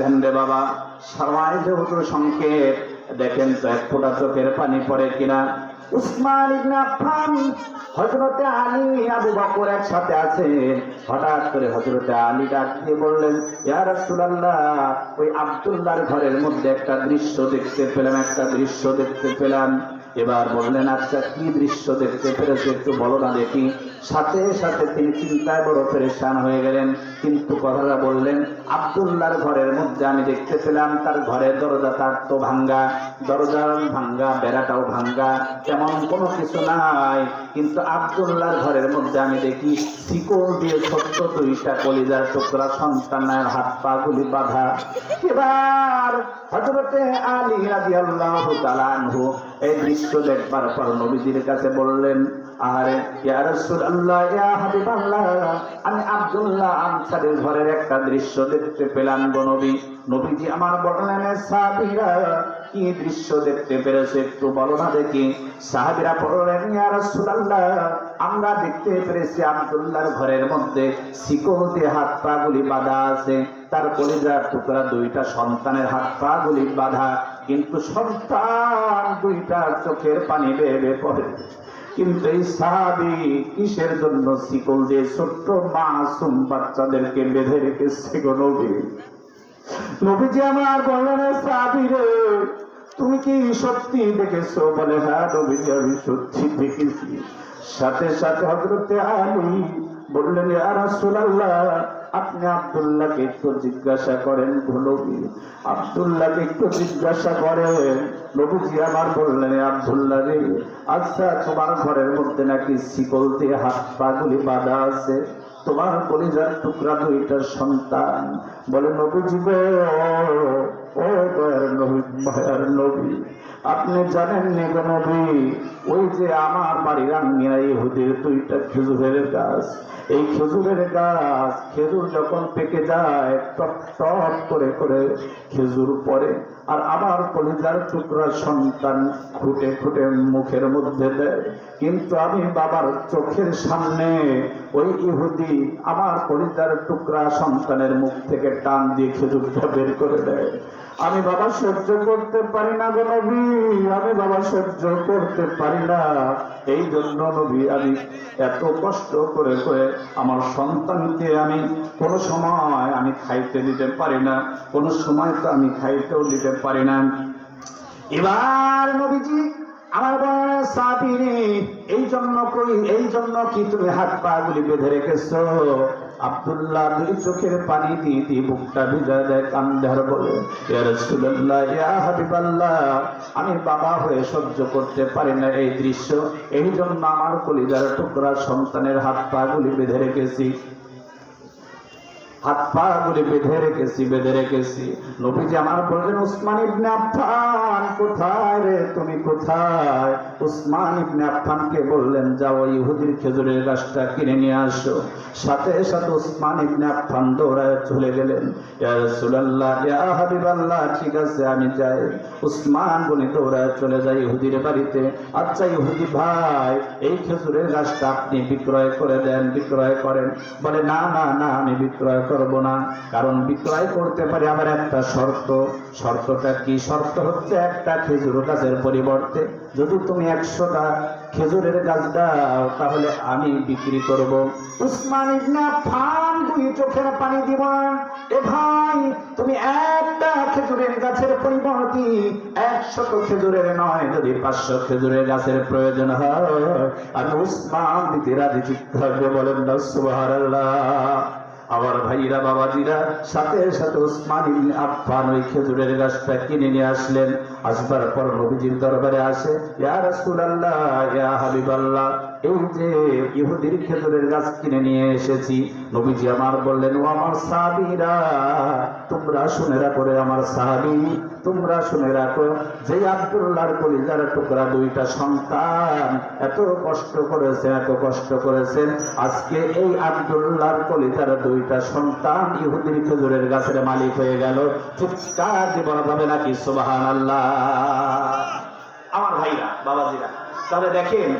দেন রে বাবা সবাই যেহেতু সংকেত, দেখেন তো এক ফোঁটা চোখের পানি পড়ে কিনা। উসমান ইবনে আফফান হযরতে আলী, আবু বকর একসাথে আছে। হঠাৎ করে হযরতে আলী ডাক দিয়ে বললেন, ইয়া রাসূলুল্লাহ, ওই আব্দুল্লাহর ঘরের মধ্যে একটা দৃশ্য দেখতে পেলাম, একটা দৃশ্য দেখতে পেলাম। এবার বললেন আচ্ছা কি দৃশ্য দেখতে পেরেছে একটু বলো না দেখি। সাথে সাথে তিনি চিন্তায় বড় পরেশান হয়ে গেলেন। কিন্তু কথাটা বললেন, আব্দুল্লাহর ঘরের মধ্যে আমি দেখতে পেলাম, তার ঘরের দরজা তার তো ভাঙ্গা। দরজা ভাঙ্গা, বেড়াটাও ভাঙ্গা, তেমন কোনো কিছু নাই। কিন্তু আব্দুল্লাহর ঘরের মধ্যে আমি দেখি শিকল দিয়ে ছোট্ট দুইটা কলিজার টুকরা সন্তানের হাত পা গুলি বাঁধা। এবার হজরতে আলী তাআলা আনহু এই দৃশ্য দৃশ্য দেখতে পেলাম গো নবী। নবীজি আমার বললেন কি দৃশ্য দেখতে পেরেছে একটু বলো না দেখি। সাহাবীরা বললেন আমরা দেখতে পেরেছি আব্দুল্লাহর ঘরের মধ্যে দিয়ে হাত পা গুলি বাঁধা আছে। তার কলিজার টুকরা দুইটা সন্তানের হাত পা গুলি বাঁধা। কিন্তু সন্তান দুইটা চোখের পানি বেয়ে পড়ে। কিন্তু এই সাহাবি কিসের জন্য শিকল দিয়ে ছোট্ট মাসুম বাচ্চাদেরকে বেঁধে রেখেছে গো নবী? নবীজি আমার বললেন সাহাবি রে, তুমি কি সত্যি দেখেছ? বলে হ্যাঁ নবীজি আমি সত্যি দেখেছি। সাথে সাথে হজরতে আলী বললেন আপনি আব্দুল্লাহকে একটু জিজ্ঞাসা করেন নবী আব্দুল্লাহকে একটু জিজ্ঞাসা করেন নবীজি আমার বললেন, "এ আব্দুল্লাহ রে আচ্ছা তোমার ঘরের মধ্যে নাকি শিকল দিয়ে হাত পা গুলি বাঁধা আছে? তোমার কলিজার টুকরা দুইটার সন্তান। বলে, নবীজি আপনি জানেন ওই যে আমার বাড়ির আঙ্গিনা ইহুদির দুইটা খেজুরের গাছ। এই খেজুরের গাছ খেজুর যখন পেকে যায়, টপ টপ করে করে খেজুর পড়ে আর আমার কলিজার টুকরা সন্তান খুঁটে খুঁটে মুখের মধ্যে দেয়। কিন্তু আমি বাবার চোখের সামনে ওই ইহুদি আমার কলিজার টুকরা সন্তানের মুখ থেকে টান দিয়ে খেজুরটা বের করে দেয়। আমি বাবা সহ্য করতে পারি না গো নবী, আমি বাবা সহ্য করতে পারি না। এই জন্য নবী, আমি এত কষ্ট করে করে আমার সন্তানকে আমি কোনো সময় আমি খাইতে দিতে পারি না, কোনো সময় তো আমি খাইতেও দিতে পারি না। এবার নবীজি আমার বড় সাবিরে এই জন্য এই জন্য কি তুমি হাত পা গুলি বেঁধে রেখেছ? আব্দুল্লাহ দুই চোখের পানি দিয়ে দিয়ে বুকটা ভিজা দেয় কান্দার বলে হাবিবাল্লাহ, আমি বাবা হয়ে সহ্য করতে পারি না এই দৃশ্য। এই জন্য আমার কলিজার টুকরা সন্তানের হাত পা গুলি বেঁধে রেখেছি। হাত পা গুলি বেঁধে রেখেছি বেঁধে রেখেছি। নবীজি আমার বললেন উসমান ইবনে আফফান কোথায় রে? তুমি কোথায়? উসমান ইবনে আফফানকে বললেন, যাও ইহুদির খেজুরের গাছটা কিনে নিয়ে আসো। সাথে সাথে উসমান ইবনে আফফান দৌড়ায় চলে গেলেন। ইয়া রাসূলুল্লাহ, ইয়া হাবিবাল্লাহ, ঠিক আছে, আমি যাই। উসমান বলে দৌড়ায় চলে যায় ইহুদির বাড়িতে। আচ্ছা ইহুদি ভাই, এই খেজুরের গাছটা আপনি বিক্রয় করে দেন, বিক্রয় করেন। বলে, না না না, আমি বিক্রয় করব না। কারণ বিক্রয় করতে পারি আবার একটা শর্ত। শর্তটা কি? শর্ত হচ্ছে একটা খেজুর গাছের পরিবর্তে। যদি তুমি একশোটা খেজুরের গাছ দাও, তাহলে আমি বিক্রি করব। উসমান ইবনে আফফান দুই চোখের পানি দিব। এ ভাই, তুমি একটা খেজুরের গাছের পরিবর্তে একশত খেজুরের নয়, যদি পাঁচশো খেজুরের গাছের প্রয়োজন হয়। আমি উসমান দিতে রাজি চিত্ত বলেন না সুবহানাল্লাহ। আমার ভাইরা, বাবাজিরা, সাথে সাথে উসমান আফফান ওই খেজুরের গাছটা কিনে নিয়ে আসলেন। আসবার পর নবীজির দরবারে আসে, ইয়া রাসূলুল্লাহ, ইয়া হাবিবাল্লাহ এই যে ইহুদির খেজুরের গাছ কিনে নিয়ে এসেছি। নবীজি আমার বললেন, ও আমার সাহাবীরা, তোমরা শুনে রাখো রে আমার সাহাবী, তোমরা শুনে রাখো যে আব্দুল্লাহর কলিজার টুকরা দুইটা সন্তান এত কষ্ট করেছেন, এত কষ্ট করেছেন। আজকে এই আব্দুল্লাহর কলিজার দুইটা সন্তান ইহুদির খেজুরের গাছের মালিক হয়ে গেল। চিৎকার জীবন যাবে নাকি? সুবাহান আল্লাহ আমার ভাইরা, বাবাজিরা, তাহলে দেখেন